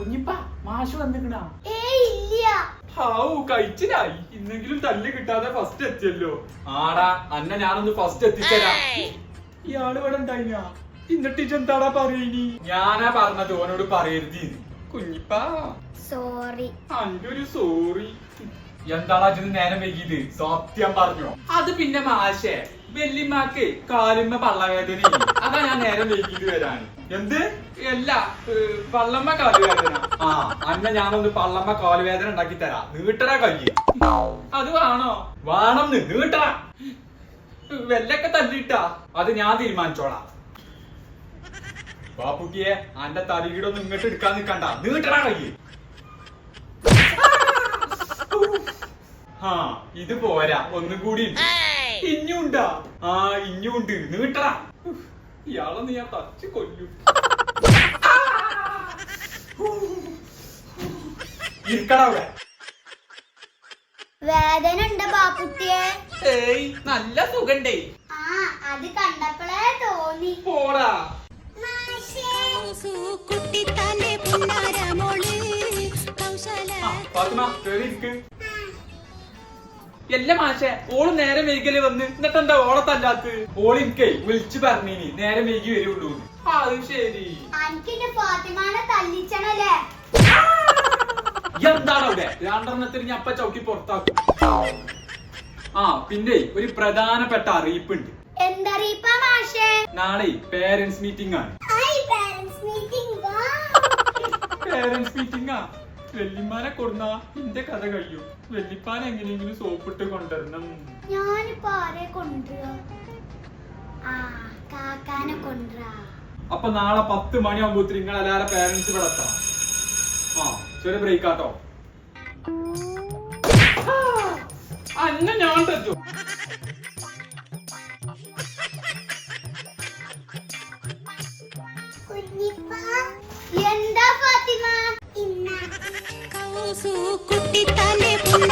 കുഞ്ഞിപ്പ മാഷ് വന്നിക്കണാ. ഹാവു കഴിച്ചിലായി. ഇന്നെങ്കിലും തല്ല് കിട്ടാതെ ഫസ്റ്റ് എത്തിയല്ലോ. ആടാ അന്ന ഞാനൊന്ന് ഫസ്റ്റ് എത്തിച്ചരാ. ഇയാൾ ഇവിടെ ഉണ്ടായിനാ? എന്നിട്ട് എന്താടാ പറയണി? ഞാനാ പറഞ്ഞത് ഓനോട് പറയരുത്. കുഞ്ഞിപ്പ. സോറി അന്റെ ഒരു സോറി എന്താടാ അച്ഛന് നേരം വൈകിയത് സത്യം പറഞ്ഞോ. അത് പിന്നെ മാഷേ വെല്ലിമാക്ക് കാലുമ്മ പള്ളവേദന അതാ ഞാൻ നേരെ നീക്കിട്ട് വരാൻ എന്ത്? അല്ല പള്ളമ്മ കാലുവേദന. ആ അന്ന ഞാനൊന്ന് പള്ളമ്മ കാലുവേദന ഉണ്ടാക്കി തരാം. നീട്ടടാ കയ്യ്. അത് വേണോ? വേണം നീട്ടടാ വെല്ലൊക്കെ തല്ലിട്ടാ അത് ഞാൻ തീരുമാനിച്ചോളാം. ബാപ്പുക്കിയെ അന്റെ തലീടൊന്നും ഇങ്ങോട്ട് എടുക്കാൻ നിൽക്കണ്ട. നീട്ടടാ കയ്യ്. ആ ഇത് പോരാ. ഒന്നും കൂടി ഉണ്ട്. ഇഞ്ഞുണ്ടാ? ആ ഇഞ്ഞുണ്ട്. നീട്ടടാ. ഇയാളൊന്ന് ഞാൻ തച്ച് കൊല്ലു. ഇരിക്കടാ അവിടെ. വേദന ഉണ്ട് ബാപ്പുട്ടിയെ? ഏയ് നല്ല സുഖണ്ടേ. ആ അത് കണ്ടപ്പോഴേ തോന്നി. പോടാ. കുട്ടിത്താന്റെ പുന്നാരമോൾ കൗശല ഫാത്തിമ കേറി ഇരിക്ക്. എല്ലാ മാഷെ ഓൾ നേരെ വൈകൽ വന്ന്. എന്നിട്ട് എന്താ ഓളത്തല്ലാത്ത ഓൾ എനിക്ക് വിളിച്ചു പറഞ്ഞീനി നേരെ വൈകി വരുള്ളൂ അത് ശരി. എന്താണ് അവിടെ? രണ്ടെണ്ണത്തിന് ഞാൻ അപ്പ ചവിട്ടി പുറത്താക്കും. ആ പിന്നെ ഒരു പ്രധാനപ്പെട്ട അറിയിപ്പുണ്ട്. നാളെ പേരൻസ് മീറ്റിംഗ് ആണ്. പേരൻസ് മീറ്റിംഗ് ആ. വെല്ലിമാനെ കൊടുന്ന എന്റെ കഥ കഴിയും. വെല്ലിപ്പാൻ എങ്ങനെയെങ്കിലും സോപ്പിട്ട് കൊണ്ടുവരണം. ഞാനിപ്പോ ആരെ കൊണ്ടുവരാ? ആ കാക്കാനെ കൊണ്ടുവരാ. അപ്പൊ നാളെ പത്ത് മണിയാകുമ്പോ നിങ്ങൾ എല്ലാരെ പേരന്റ്സ് ഇവിടെ എത്താം ആ ചെറിയ ബ്രേക്ക് ആട്ടോ. അന്ന ഞാൻ തെറ്റു. రోజు కుట్టి తలే పుల్ల